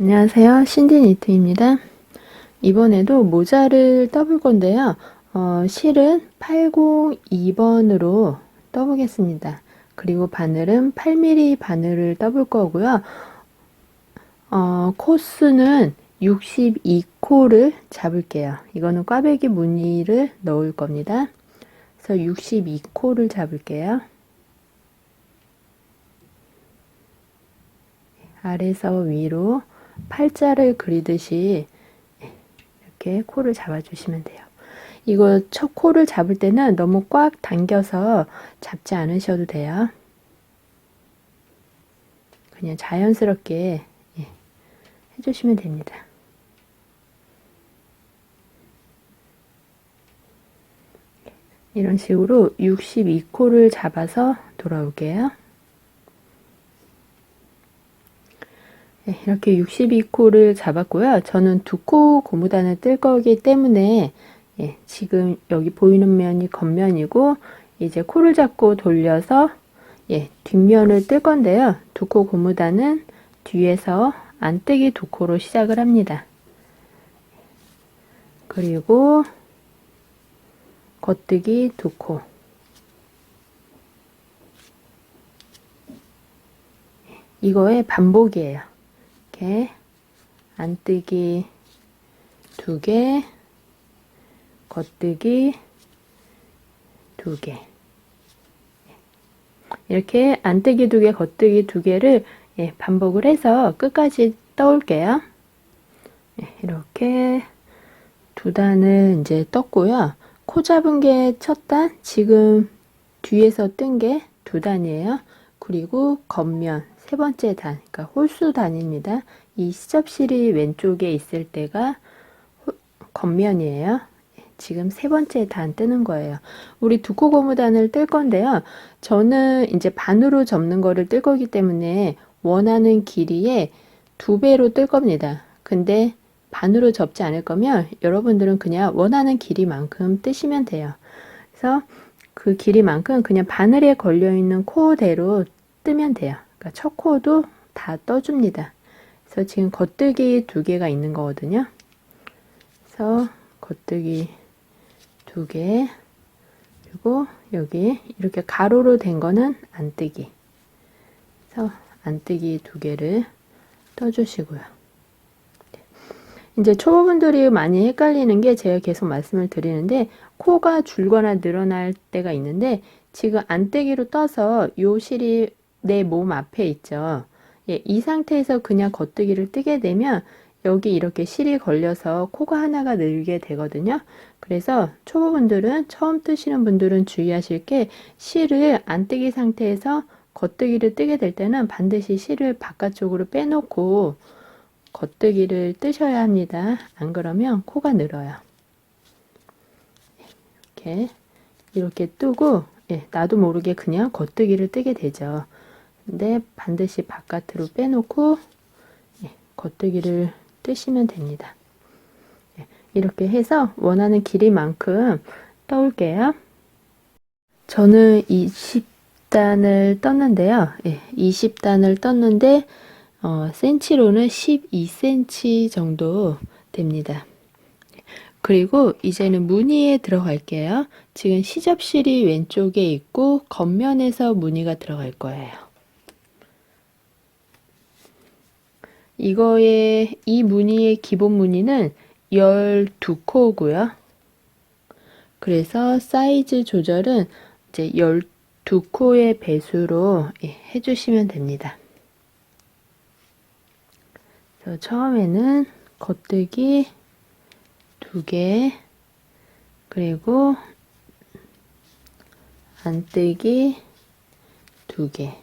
안녕하세요. 신디 니트입니다. 이번에도 모자를 떠볼 건데요. 어, 실은 802번으로 떠보겠습니다. 그리고 바늘은 8mm 바늘을 떠볼 거고요. 어, 코스는 62코를 잡을게요. 이거는 꽈배기 무늬를 넣을 겁니다. 그래서 62코를 잡을게요. 아래서 위로 팔자를 그리듯이 이렇게 코를 잡아주시면 돼요. 이거 첫 코를 잡을 때는 너무 꽉 당겨서 잡지 않으셔도 돼요. 그냥 자연스럽게 예, 해주시면 됩니다. 이런 식으로 62코를 잡아서 돌아올게요. 네, 이렇게 62코를 잡았고요. 저는 두 코 고무단을 뜰 거기 때문에 예, 지금 여기 보이는 면이 겉면이고 이제 코를 잡고 돌려서 예, 뒷면을 뜰 건데요. 두 코 고무단은 뒤에서 안뜨기 두 코로 시작을 합니다. 그리고 겉뜨기 두 코. 이거의 반복이에요. 이렇게 안뜨기 두 개, 겉뜨기 두 개. 이렇게 안뜨기 두 개, 겉뜨기 두 개를 예, 반복을 해서 끝까지 떠올게요. 예, 이렇게 두 단을 이제 떴고요. 코 잡은 게 첫 단, 지금 뒤에서 뜬 게 두 단이에요. 그리고 겉면 세 번째 단, 그러니까 홀수 단입니다. 이 시접실이 왼쪽에 있을 때가 호- 겉면이에요. 지금 세 번째 단 뜨는 거예요. 우리 두코 고무단을 뜰 건데요. 저는 이제 반으로 접는 거를 뜰 거기 때문에 원하는 길이의 두 배로 뜰 겁니다. 근데 반으로 접지 않을 거면 여러분들은 그냥 원하는 길이만큼 뜨시면 돼요. 그래서 그 길이만큼 그냥 바늘에 걸려 있는 코대로 뜨면 돼요. 그러니까 첫 코도 다 떠줍니다. 그래서 지금 겉뜨기 두 개가 있는 거거든요. 그래서 겉뜨기 두 개, 그리고 여기 이렇게 가로로 된 거는 안뜨기. 그래서 안뜨기 두 개를 떠주시고요. 이제 초보분들이 많이 헷갈리는 게 제가 계속 말씀을 드리는데 코가 줄거나 늘어날 때가 있는데 지금 안뜨기로 떠서 요 실이 내 몸 앞에 있죠. 예, 이 상태에서 그냥 겉뜨기를 뜨게 되면 여기 이렇게 실이 걸려서 코가 하나가 늘게 되거든요. 그래서 초보분들은 처음 뜨시는 분들은 주의하실 게 실을 안 뜨기 상태에서 겉뜨기를 뜨게 될 때는 반드시 실을 바깥쪽으로 빼놓고 겉뜨기를 뜨셔야 합니다. 안 그러면 코가 늘어요. 이렇게 이렇게 뜨고 예, 나도 모르게 그냥 겉뜨기를 뜨게 되죠. 근데 반드시 바깥으로 빼놓고 예, 겉뜨기를 뜨시면 됩니다. 예, 이렇게 해서 원하는 길이만큼 떠올게요. 저는 20단을 떴는데요. 예, 20단을 떴는데 어, 센치로는 12cm 정도 됩니다. 그리고 이제는 무늬에 들어갈게요. 지금 시접실이 왼쪽에 있고 겉면에서 무늬가 들어갈 거예요. 이거의 이 무늬의 기본 무늬는 12코고요. 그래서 사이즈 조절은 이제 12코의 배수로 예, 해주시면 됩니다. 그래서 처음에는 겉뜨기 두 개, 그리고 안뜨기 두 개,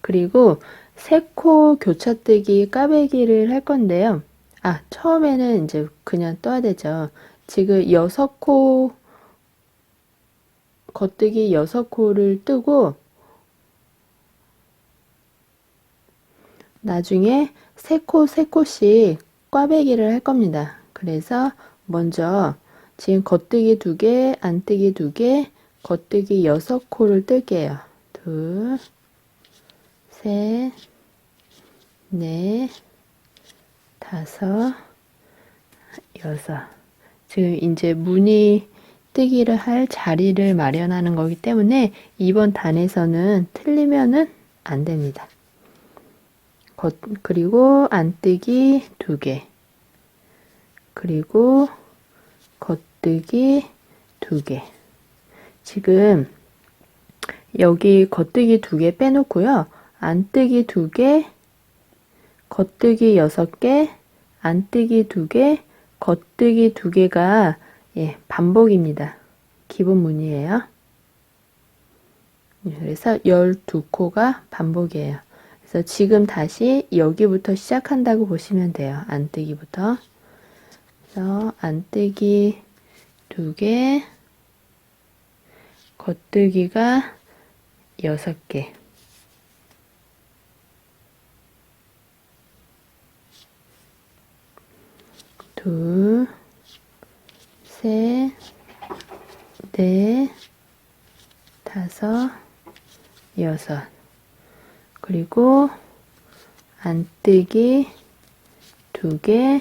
그리고 세코 교차뜨기 까베기를 할 건데요. 아, 처음에는 이제 그냥 떠야 되죠. 지금 여섯 코 겉뜨기 여섯 코를 뜨고 나중에 세 코, 세 코씩 꽈배기를 할 겁니다. 그래서 먼저 지금 겉뜨기 두 개, 안뜨기 두 개, 겉뜨기 여섯 코를 뜰게요. 둘, 셋, 넷, 다섯, 여섯. 지금 이제 무늬 뜨기를 할 자리를 마련하는 거기 때문에 이번 단에서는 틀리면은 안 됩니다. 겉, 그리고 안뜨기 두 개. 그리고 겉뜨기 두 개. 지금 여기 겉뜨기 두 개 빼놓고요. 안뜨기 두 개, 겉뜨기 여섯 개, 안뜨기 두 개, 겉뜨기 두 개가 예, 반복입니다. 기본 문이에요. 그래서 12코가 반복이에요. 그래서 지금 다시 여기부터 시작한다고 보시면 돼요. 안뜨기부터. 그래서 안뜨기 두 개, 겉뜨기가 여섯 개. 둘, 셋, 넷, 다섯, 여섯. 그리고 안뜨기 두 개,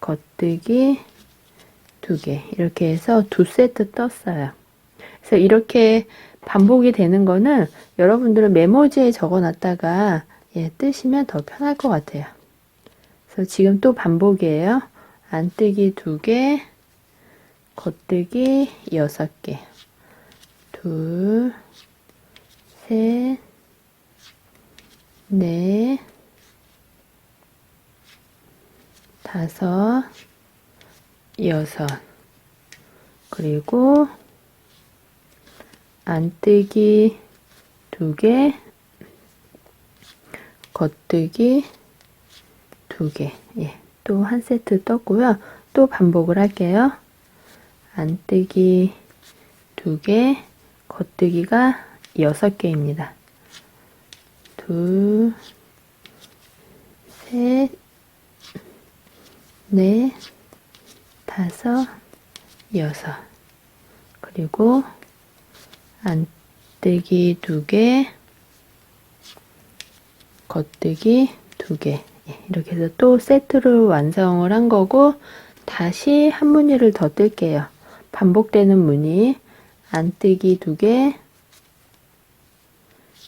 겉뜨기 두 개. 이렇게 해서 두 세트 떴어요. 그래서 이렇게 반복이 되는 거는 여러분들은 메모지에 적어 놨다가 예, 뜨시면 더 편할 것 같아요. 그래서 지금 또 반복이에요. 안뜨기 두 개, 겉뜨기 여섯 개. 둘, 셋, 넷, 다섯, 여섯. 그리고 안뜨기 두 개, 겉뜨기 두 개. 예. 또 한 세트 떴고요. 또 반복을 할게요. 안뜨기 두 개, 겉뜨기가 여섯 개입니다. 둘, 셋, 넷, 다섯, 여섯. 그리고 안뜨기 두 개, 겉뜨기 두 개. 예, 이렇게 해서 또 세트로 완성을 한 거고, 다시 한 무늬를 더 뜰게요. 반복되는 무늬, 안뜨기 두 개,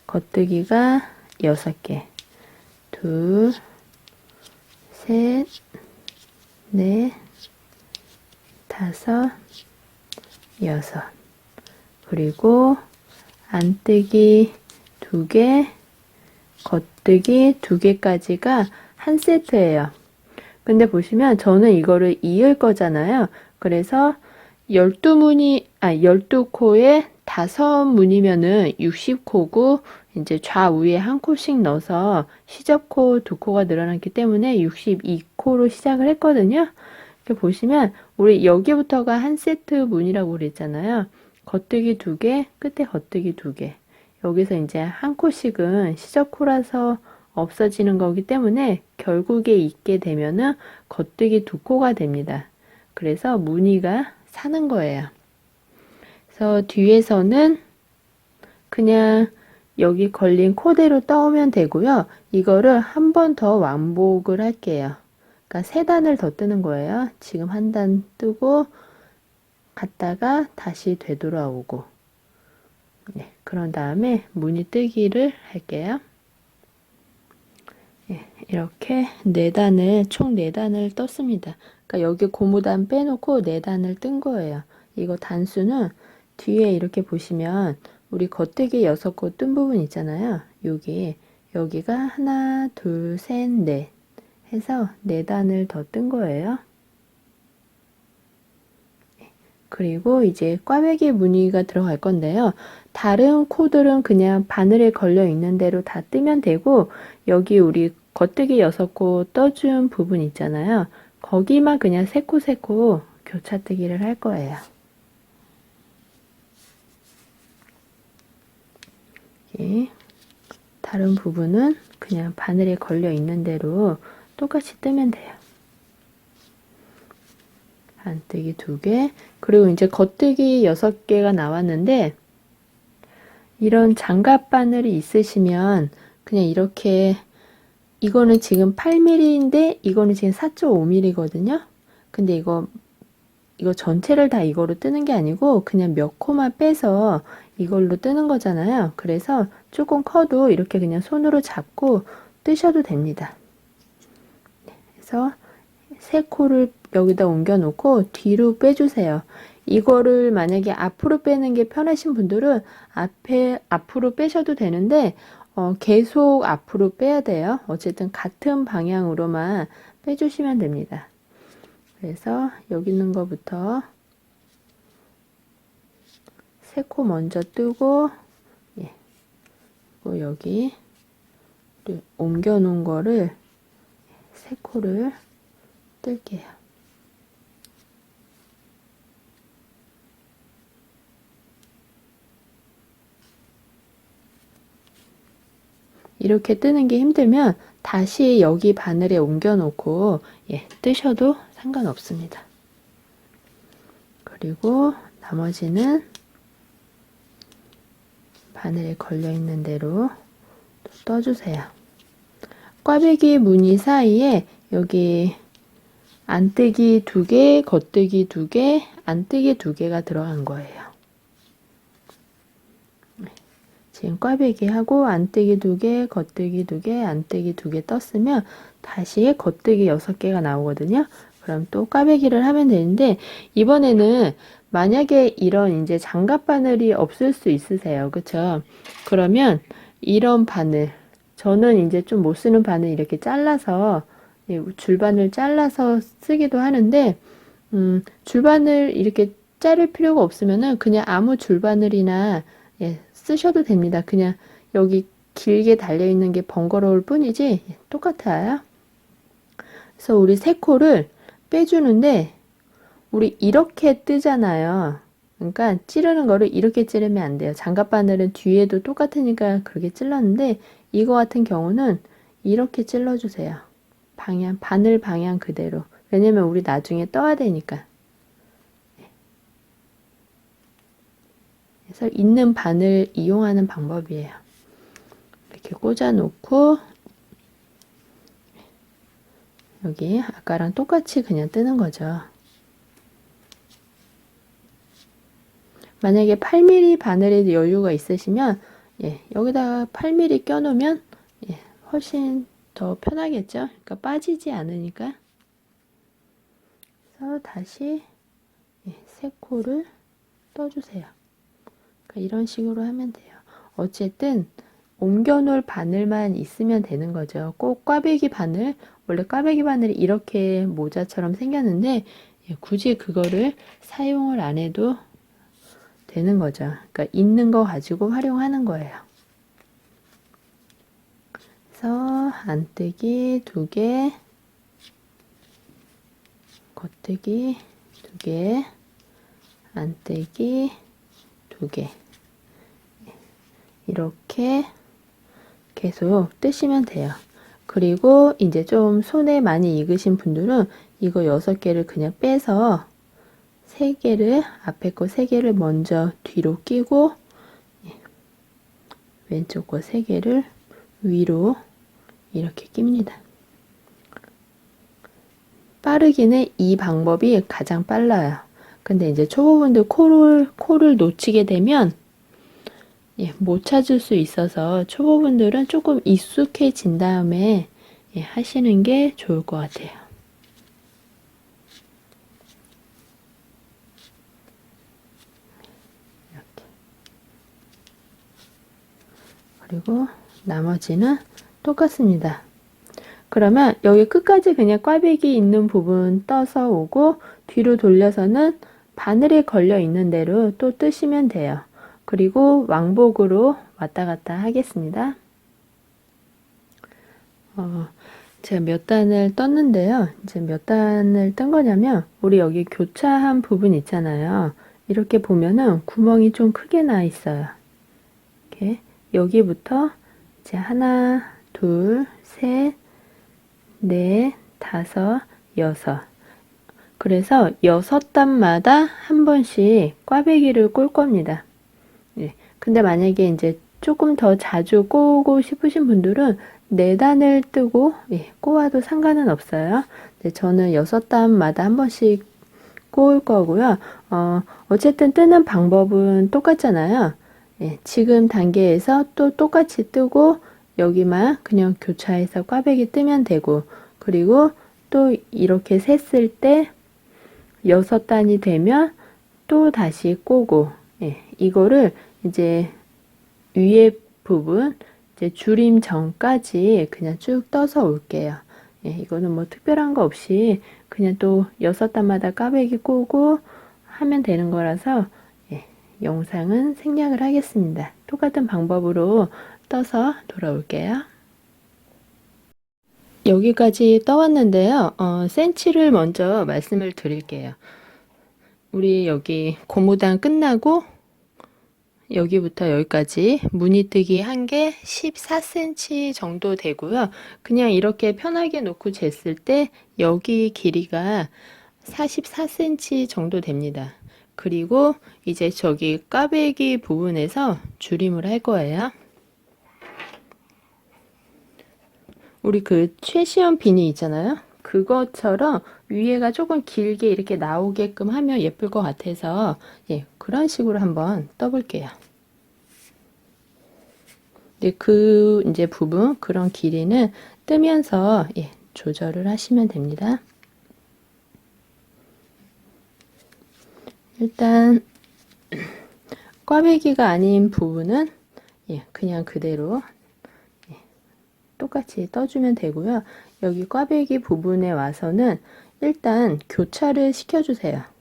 겉뜨기가 여섯 개. 둘, 셋, 넷, 다섯, 여섯. 그리고 안뜨기 두 개, 겉뜨기 두 개까지가 한 세트예요. 근데 보시면 저는 이거를 이을 거잖아요. 그래서 12무늬, 아, 12코에 5무늬면은 60코고, 이제 좌우에 한 코씩 넣어서 시접코 두 코가 늘어났기 때문에 62코로 시작을 했거든요. 이렇게 보시면, 우리 여기부터가 한 세트 무늬라고 그랬잖아요. 겉뜨기 두 개, 끝에 겉뜨기 두 개. 여기서 이제 한 코씩은 시접코라서 없어지는 거기 때문에 결국에 있게 되면은 겉뜨기 두 코가 됩니다. 그래서 무늬가 사는 거예요. 그래서 뒤에서는 그냥 여기 걸린 코대로 떠오면 되고요. 이거를 한 번더 왕복을 할게요. 그러니까 세 단을 더 뜨는 거예요. 지금 한 단 뜨고 갔다가 다시 되돌아오고 네, 그런 다음에 무늬 뜨기를 할게요. 예, 이렇게 네 단을 총네 단을 떴습니다. 그러니까 여기 고무단 빼놓고 네 단을 뜬 거예요. 이거 단수는 뒤에 이렇게 보시면 우리 겉뜨기 여섯 코뜬 부분 있잖아요. 여기 여기가 하나, 둘, 셋, 넷 해서 네 단을 더 뜬 거예요. 그리고 이제 꽈배기 무늬가 들어갈 건데요. 다른 코들은 그냥 바늘에 걸려 있는 대로 다 뜨면 되고 여기 우리 겉뜨기 여섯 코 떠준 부분 있잖아요. 거기만 그냥 세코 세코 교차뜨기를 할 거예요. 이렇게 다른 부분은 그냥 바늘에 걸려 있는 대로 똑같이 뜨면 돼요. 안뜨기 두 개, 그리고 이제 겉뜨기 여섯 개가 나왔는데, 이런 장갑 바늘이 있으시면 그냥 이렇게 이거는 지금 8mm인데 이거는 지금 4.5mm거든요. 근데 이거 이거 전체를 다 이거로 뜨는 게 아니고 그냥 몇 코만 빼서 이걸로 뜨는 거잖아요. 그래서 조금 커도 이렇게 그냥 손으로 잡고 뜨셔도 됩니다. 네, 그래서 세 코를 여기다 옮겨 놓고 뒤로 빼주세요. 이거를 만약에 앞으로 빼는 게 편하신 분들은 앞에 앞으로 빼셔도 되는데 어, 계속 앞으로 빼야 돼요. 어쨌든 같은 방향으로만 빼주시면 됩니다. 그래서 여기 있는 거부터 세 코 먼저 뜨고 예. 그리고 여기 옮겨 놓은 거를 세 코를 뜰게요. 이렇게 뜨는 게 힘들면 다시 여기 바늘에 옮겨 놓고 예, 뜨셔도 상관없습니다. 그리고 나머지는 바늘에 걸려 있는 대로 또 떠주세요. 꽈배기 무늬 사이에 여기 안뜨기 두 개, 겉뜨기 두 개, 안뜨기 두 개가 들어간 거예요. 지금 꽈배기 하고 안뜨기 두 개, 겉뜨기 두 개, 안뜨기 두개 떴으면 다시 겉뜨기 여섯 개가 나오거든요. 그럼 또 꽈배기를 하면 되는데 이번에는 만약에 이런 이제 장갑 바늘이 없을 수 있으세요. 그쵸? 그러면 이런 바늘 저는 이제 좀 못 쓰는 바늘 이렇게 잘라서 예, 줄바늘 잘라서 쓰기도 하는데 음, 줄바늘 이렇게 자를 필요가 없으면은 그냥 아무 줄바늘이나 예, 쓰셔도 됩니다. 그냥 여기 길게 달려 있는 게 번거로울 뿐이지 예, 똑같아요. 그래서 우리 세 코를 빼주는데 우리 이렇게 뜨잖아요. 그러니까 찌르는 거를 이렇게 찌르면 안 돼요. 장갑 바늘은 뒤에도 똑같으니까 그렇게 찔렀는데 이거 같은 경우는 이렇게 찔러주세요. 방향, 바늘 방향 그대로. 왜냐면 우리 나중에 떠야 되니까. 그래서 있는 바늘 이용하는 방법이에요. 이렇게 꽂아 놓고 여기 아까랑 똑같이 그냥 뜨는 거죠. 만약에 8mm 바늘에 여유가 있으시면 예, 여기다가 8mm 껴놓으면 예, 훨씬 더 편하겠죠. 그러니까 빠지지 않으니까. 그래서 다시 예, 세 코를 떠주세요. 그러니까 이런 식으로 하면 돼요. 어쨌든 옮겨놓을 바늘만 있으면 되는 거죠. 꼭 꽈배기 바늘, 원래 꽈배기 바늘이 이렇게 모자처럼 생겼는데 예, 굳이 그거를 사용을 안 해도 되는 거죠. 그러니까 있는 거 가지고 활용하는 거예요. 그래서 안뜨기 두 개, 겉뜨기 두 개, 안뜨기 두 개. 이렇게 계속 뜨시면 돼요. 그리고 이제 좀 손에 많이 익으신 분들은 이거 여섯 개를 그냥 빼서 세 개를 앞에 거세 개를 먼저 뒤로 끼고 예, 왼쪽 거세 개를 위로 이렇게 낍니다. 빠르기는 이 방법이 가장 빨라요. 근데 이제 초보분들 코를 코를 놓치게 되면 예, 못 찾을 수 있어서 초보분들은 조금 익숙해진 다음에 예, 하시는 게 좋을 것 같아요. 이렇게. 그리고 나머지는 똑같습니다. 그러면 여기 끝까지 그냥 꽈배기 있는 부분 떠서 오고 뒤로 돌려서는 바늘에 걸려 있는 대로 또 뜨시면 돼요. 그리고 왕복으로 왔다 갔다 하겠습니다. 어, 제가 몇 단을 떴는데요. 이제 몇 단을 뜬 거냐면 우리 여기 교차한 부분 있잖아요. 이렇게 보면은 구멍이 좀 크게 나 있어요. 이렇게 여기부터 이제 하나, 둘, 셋, 넷, 다섯, 여섯. 그래서 여섯 단마다 한 번씩 꽈배기를 꼴 겁니다. 예. 근데 만약에 이제 조금 더 자주 꼬고 싶으신 분들은 네 단을 뜨고 예, 꼬아도 상관은 없어요. 네, 저는 여섯 단마다 한 번씩 꼬을 거고요. 어, 어쨌든 뜨는 방법은 똑같잖아요. 예, 지금 단계에서 또 똑같이 뜨고 여기만 그냥 교차해서 꽈배기 뜨면 되고 그리고 또 이렇게 셌을 때 여섯 단이 되면 또 다시 꼬고 예, 이거를 이제 위에 부분 이제 줄임 전까지 그냥 쭉 떠서 올게요. 예, 이거는 뭐 특별한 거 없이 그냥 또 여섯 단마다 까베기 꼬고 하면 되는 거라서 예, 영상은 생략을 하겠습니다. 똑같은 방법으로 떠서 돌아올게요. 여기까지 떠왔는데요. 어, 센치를 먼저 말씀을 드릴게요. 우리 여기 고무단 끝나고 여기부터 여기까지 무늬 뜨기 한 개 14cm 정도 되고요. 그냥 이렇게 편하게 놓고 쟀을 때 여기 길이가 44cm 정도 됩니다. 그리고 이제 저기 까베기 부분에서 줄임을 할 거예요. 우리 그 최시원 비니 있잖아요. 그것처럼 위에가 조금 길게 이렇게 나오게끔 하면 예쁠 것 같아서 예, 그런 식으로 한번 떠볼게요. 네, 그 이제 부분 그런 길이는 뜨면서 예, 조절을 하시면 됩니다. 일단 꽈배기가 아닌 부분은 예, 그냥 그대로 예, 똑같이 떠주면 되고요. 여기 꽈배기 부분에 와서는 일단 교차를 시켜주세요.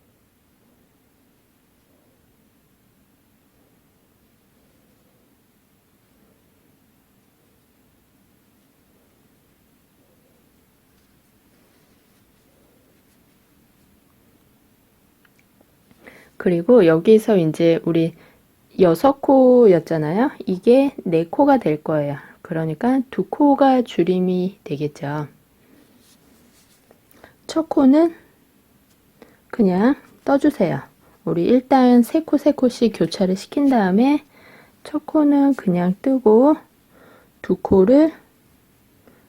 그리고 여기서 이제 우리 여섯 코였잖아요. 이게 네 코가 될 거예요. 그러니까 두 코가 줄임이 되겠죠. 첫 코는 그냥 떠주세요. 우리 일단 세 코 세 코씩 교차를 시킨 다음에 첫 코는 그냥 뜨고 두 코를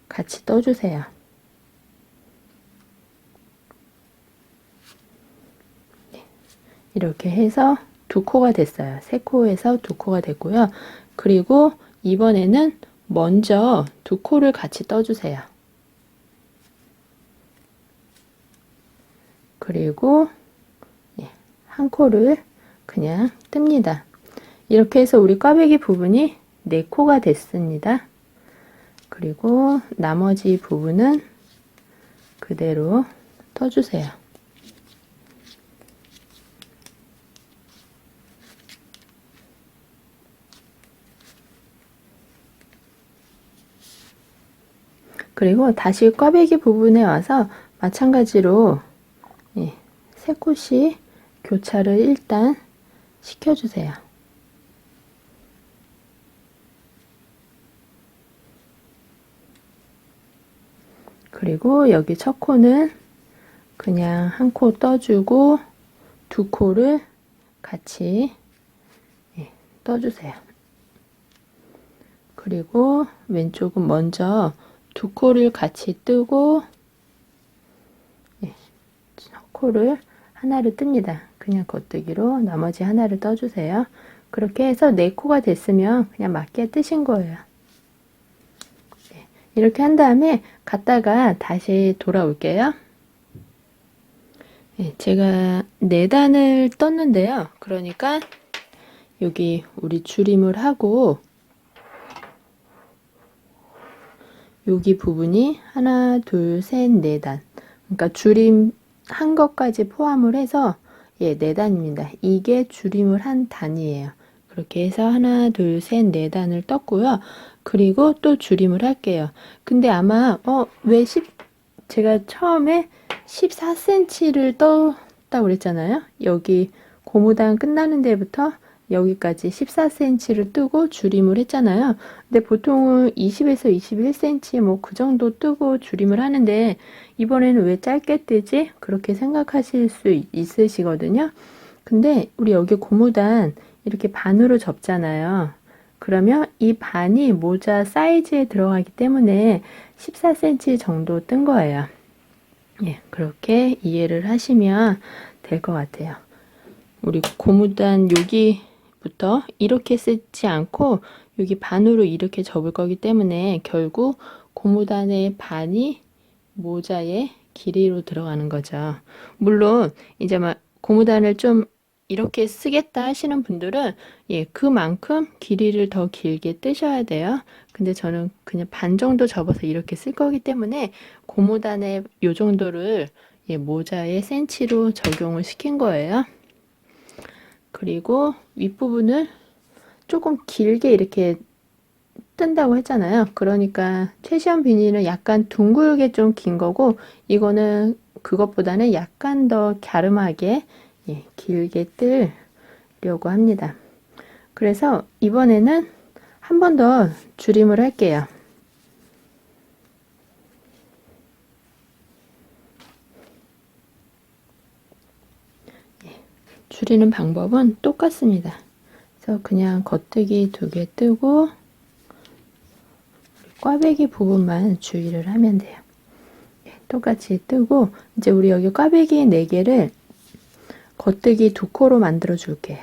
같이 떠주세요. 이렇게 해서 두 코가 됐어요. 세 코에서 두 코가 됐고요. 그리고 이번에는 먼저 두 코를 같이 떠주세요. 그리고 예, 한 코를 그냥 뜹니다. 이렇게 해서 우리 꽈배기 부분이 네 코가 됐습니다. 그리고 나머지 부분은 그대로 떠주세요. 그리고 다시 꽈배기 부분에 와서 마찬가지로 예, 세 코씩 교차를 일단 시켜주세요. 그리고 여기 첫 코는 그냥 한 코 떠주고 두 코를 같이 예, 떠주세요. 그리고 왼쪽은 먼저 두 코를 같이 뜨고 예, 첫 코를 하나를 뜹니다. 그냥 겉뜨기로 나머지 하나를 떠주세요. 그렇게 해서 네 코가 됐으면 그냥 맞게 뜨신 거예요. 예, 이렇게 한 다음에 갔다가 다시 돌아올게요. 예, 제가 네 단을 떴는데요. 그러니까 여기 우리 줄임을 하고 여기 부분이 하나, 둘, 셋, 네 단. 그러니까 줄임 한 것까지 포함을 해서 예, 네 단입니다. 이게 줄임을 한 단이에요. 그렇게 해서 하나, 둘, 셋, 네 단을 떴고요. 그리고 또 줄임을 할게요. 근데 아마 어, 왜 10, 제가 처음에 14cm를 떴다고 그랬잖아요. 여기 고무단 끝나는 데부터 여기까지 14cm를 뜨고 줄임을 했잖아요. 근데 보통은 20에서 21cm 뭐 그 정도 뜨고 줄임을 하는데 이번에는 왜 짧게 뜨지? 그렇게 생각하실 수 있으시거든요. 근데 우리 여기 고무단 이렇게 반으로 접잖아요. 그러면 이 반이 모자 사이즈에 들어가기 때문에 14cm 정도 뜬 거예요. 예, 그렇게 이해를 하시면 될 것 같아요. 우리 고무단 여기 부터 이렇게 쓰지 않고 여기 반으로 이렇게 접을 거기 때문에 결국 고무단의 반이 모자의 길이로 들어가는 거죠. 물론 이제 막 고무단을 좀 이렇게 쓰겠다 하시는 분들은 예, 그만큼 길이를 더 길게 뜨셔야 돼요. 근데 저는 그냥 반 정도 접어서 이렇게 쓸 거기 때문에 고무단의 요 정도를 예, 모자의 센치로 적용을 시킨 거예요. 그리고 윗부분을 조금 길게 이렇게 뜬다고 했잖아요. 그러니까 최시원 비닐은 약간 둥글게 좀 긴 거고 이거는 그것보다는 약간 더 갸름하게 예, 길게 뜨려고 합니다. 그래서 이번에는 한 번 더 줄임을 할게요. 예, 줄이는 방법은 똑같습니다. 그래서 그냥 겉뜨기 두 개 뜨고 꽈배기 부분만 주의를 하면 돼요. 예, 똑같이 뜨고 이제 우리 여기 꽈배기 4개를 겉뜨기 두 코로 만들어 줄게요.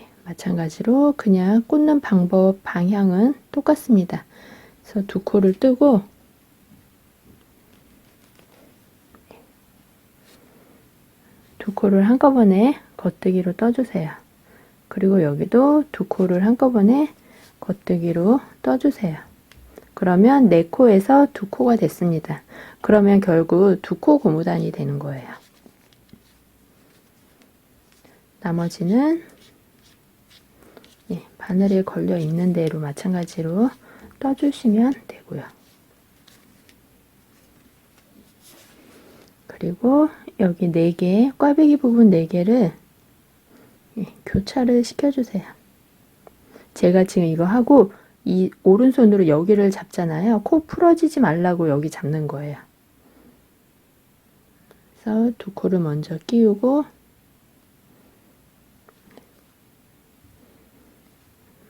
예, 마찬가지로 그냥 꽂는 방법 방향은 똑같습니다. 그래서 두 코를 뜨고 두 코를 한꺼번에 겉뜨기로 떠주세요. 그리고 여기도 두 코를 한꺼번에 겉뜨기로 떠주세요. 그러면 네 코에서 두 코가 됐습니다. 그러면 결국 두 코 고무단이 되는 거예요. 나머지는 예, 바늘에 걸려 있는 대로 마찬가지로 떠주시면 되고요. 그리고 여기 4개, 꽈배기 부분 4개를 예, 교차를 시켜주세요. 제가 지금 이거 하고 이 오른손으로 여기를 잡잖아요. 코 풀어지지 말라고 여기 잡는 거예요. 그래서 두 코를 먼저 끼우고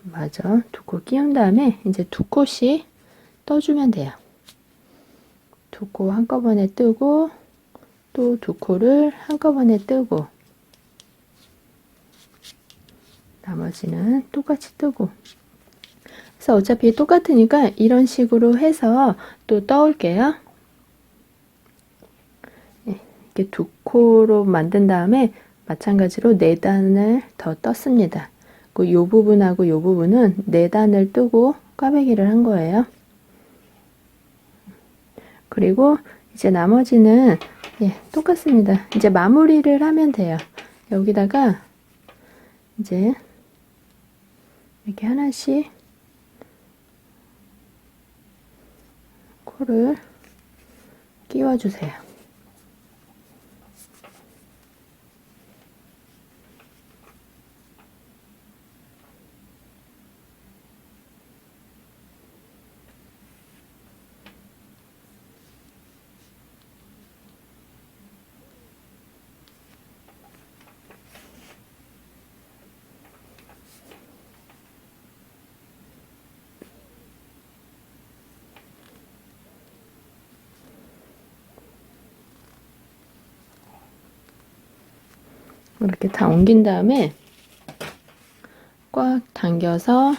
맞아. 두 코 끼운 다음에 이제 두 코씩 떠주면 돼요. 두 코 한꺼번에 뜨고 또 두 코를 한꺼번에 뜨고 나머지는 똑같이 뜨고 그래서 어차피 똑같으니까 이런 식으로 해서 또 떠올게요. 네, 이렇게 두 코로 만든 다음에 마찬가지로 네 단을 더 떴습니다. 그요 부분하고 요 부분은 네 단을 뜨고 꽈배기를 한 거예요. 그리고 이제 나머지는 예, 똑같습니다. 이제 마무리를 하면 돼요. 여기다가 이제 이렇게 하나씩 코를 끼워주세요. 이렇게 다 옮긴 다음에 꽉 당겨서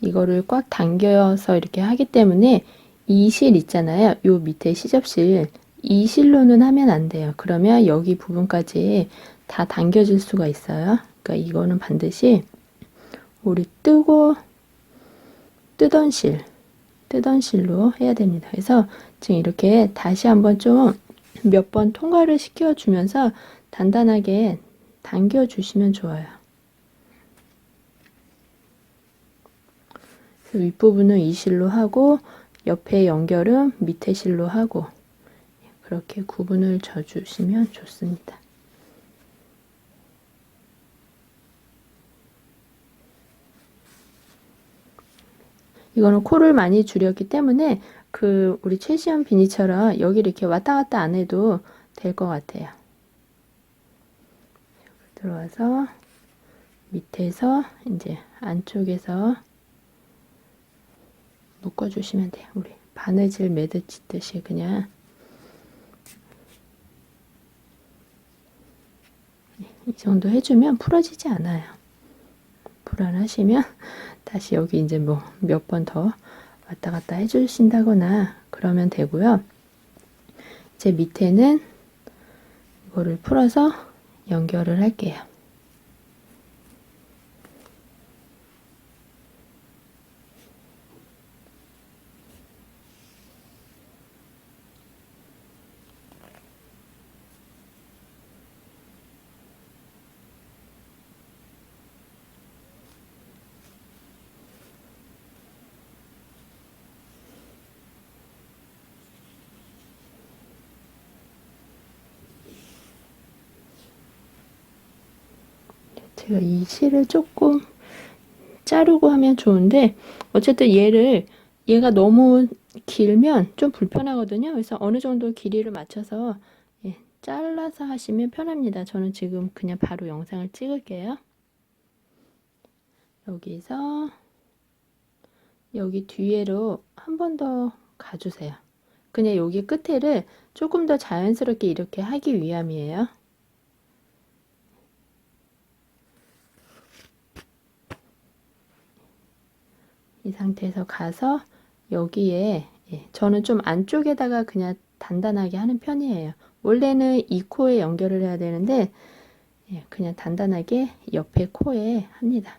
이거를 꽉 당겨서 이렇게 하기 때문에 이 실 있잖아요. 요 밑에 시접실 이 실로는 하면 안 돼요. 그러면 여기 부분까지 다 당겨질 수가 있어요. 그러니까 이거는 반드시 우리 뜨고 뜨던 실 뜨던 실로 해야 됩니다. 그래서 지금 이렇게 다시 한번 좀 몇 번 통과를 시켜주면서 단단하게 당겨주시면 좋아요. 그래서 윗부분은 이 실로 하고 옆에 연결은 밑에 실로 하고 그렇게 구분을 져주시면 좋습니다. 이거는 코를 많이 줄였기 때문에 그 우리 최시연 비니처럼 여기 이렇게 왔다 갔다 안 해도 될 것 같아요. 들어와서 밑에서 이제 안쪽에서 묶어주시면 돼요. 우리 바느질 매듭 짓듯이 그냥 이 정도 해주면 풀어지지 않아요. 불안하시면 다시 여기 이제 뭐 몇 번 더 왔다 갔다 해주신다거나 그러면 되고요. 이제 밑에는 이거를 풀어서 연결을 할게요. 제가 이 실을 조금 자르고 하면 좋은데 어쨌든 얘를 얘가 너무 길면 좀 불편하거든요. 그래서 어느 정도 길이를 맞춰서 예, 잘라서 하시면 편합니다. 저는 지금 그냥 바로 영상을 찍을게요. 여기서 여기 뒤에로 한 번 더 가주세요. 그냥 여기 끝에를 조금 더 자연스럽게 이렇게 하기 위함이에요. 이 상태에서 가서 여기에 예, 저는 좀 안쪽에다가 그냥 단단하게 하는 편이에요. 원래는 이 코에 연결을 해야 되는데 예, 그냥 단단하게 옆에 코에 합니다.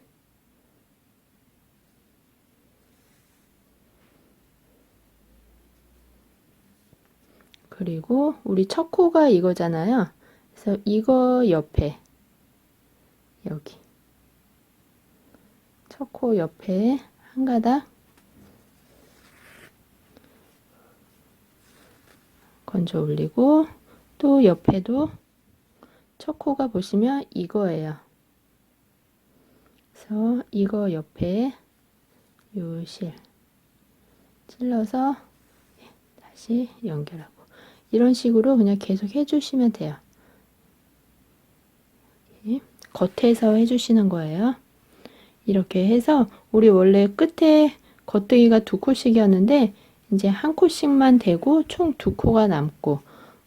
그리고 우리 첫 코가 이거잖아요. 그래서 이거 옆에 여기 첫 코 옆에 한 가닥 건져 올리고 또 옆에도 첫 코가 보시면 이거예요. 그래서 이거 옆에 요실 찔러서 다시 연결하고 이런 식으로 그냥 계속 해주시면 돼요. 겉에서 해주시는 거예요. 이렇게 해서 우리 원래 끝에 겉뜨기가 두 코씩이었는데 이제 한 코씩만 되고 총 두 코가 남고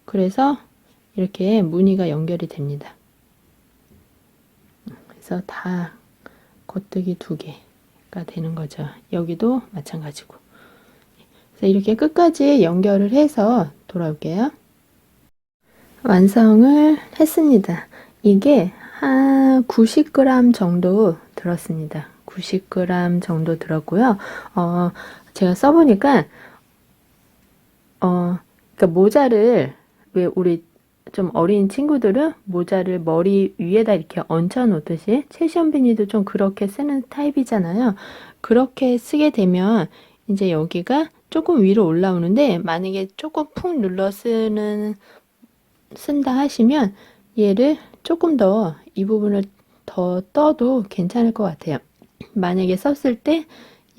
그래서 이렇게 무늬가 연결이 됩니다. 그래서 다 겉뜨기 두 개가 되는 거죠. 여기도 마찬가지고. 그래서 이렇게 끝까지 연결을 해서 돌아올게요. 완성을 했습니다. 이게 한 90g 정도 들었습니다. 90g 정도 들었고요. 어, 제가 써보니까, 어, 그러니까 모자를, 왜 우리 좀 어린 친구들은 모자를 머리 위에다 이렇게 얹혀 놓듯이, 채시언빈이도 좀 그렇게 쓰는 타입이잖아요. 그렇게 쓰게 되면, 이제 여기가 조금 위로 올라오는데, 만약에 조금 푹 눌러 쓰는, 쓴다 하시면, 얘를 조금 더 이 부분을 더 떠도 괜찮을 것 같아요. 만약에 썼을 때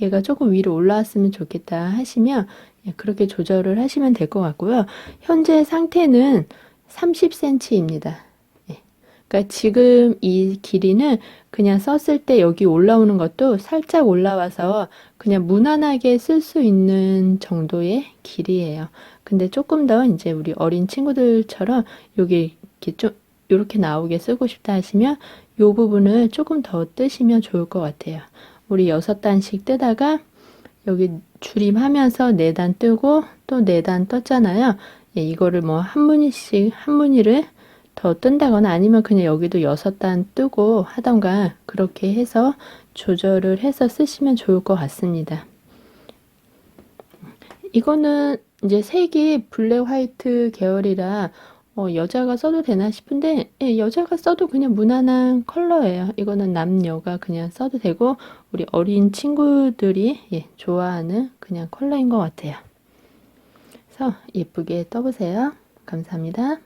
얘가 조금 위로 올라왔으면 좋겠다 하시면 예, 그렇게 조절을 하시면 될 것 같고요. 현재 상태는 30cm입니다. 예. 그러니까 지금 이 길이는 그냥 썼을 때 여기 올라오는 것도 살짝 올라와서 그냥 무난하게 쓸 수 있는 정도의 길이에요. 근데 조금 더 이제 우리 어린 친구들처럼 여기 이렇게 좀 이렇게 나오게 쓰고 싶다 하시면 이 부분을 조금 더 뜨시면 좋을 것 같아요. 우리 여섯 단씩 뜨다가 여기 줄임하면서 네 단 뜨고 또 네 단 떴잖아요. 예, 이거를 뭐 한 무늬씩 한 무늬를 더 뜬다거나 아니면 그냥 여기도 여섯 단 뜨고 하던가 그렇게 해서 조절을 해서 쓰시면 좋을 것 같습니다. 이거는 이제 색이 블랙 화이트 계열이라 어, 여자가 써도 되나 싶은데 예, 여자가 써도 그냥 무난한 컬러예요. 이거는 남녀가 그냥 써도 되고 우리 어린 친구들이 예, 좋아하는 그냥 컬러인 것 같아요. 그래서 예쁘게 떠보세요. 감사합니다.